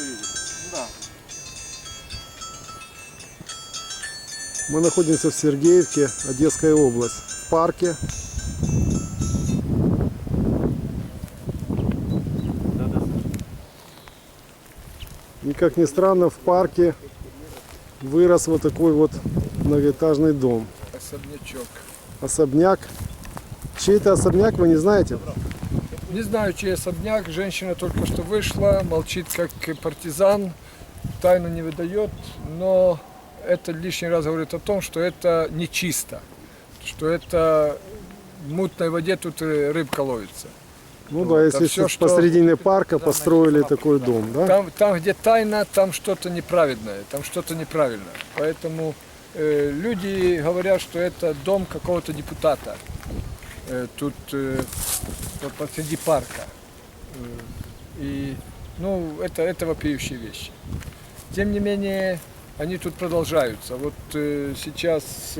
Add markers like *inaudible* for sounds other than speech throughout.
видит? Да. Мы находимся в Сергеевке, Одесская область, в парке. И как ни странно, в парке вырос вот такой вот многоэтажный дом. Особнячок. Особняк. Чей это особняк, вы не знаете? Не знаю, чей особняк. Женщина только что вышла, молчит как партизан, тайну не выдает, но это лишний раз говорит о том, что это нечисто, что это в мутной воде тут рыбка ловится. Ну Вот, да, а если всё, что, что- посередине парка построили такой дом, да? Там, там, где тайна, там что-то неправедное, там что-то неправильно. Поэтому э, люди говорят, что это дом какого-то депутата. Э, тут э, посреди парка. Э, и, ну, это, это вопиющие вещи. Тем не менее, они тут продолжаются. Вот сейчас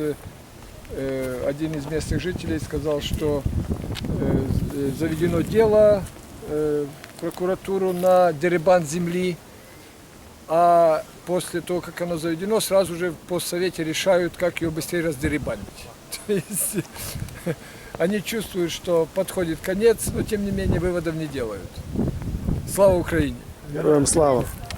один из местных жителей сказал, что заведено дело в прокуратуру на деребан земли, а после того, как оно заведено, сразу же в постсовете решают, как ее быстрее раздеребанить. *laughs* *laughs* Они чувствуют, что подходит конец, но тем не менее выводов не делают. Слава Украине! Героям слава!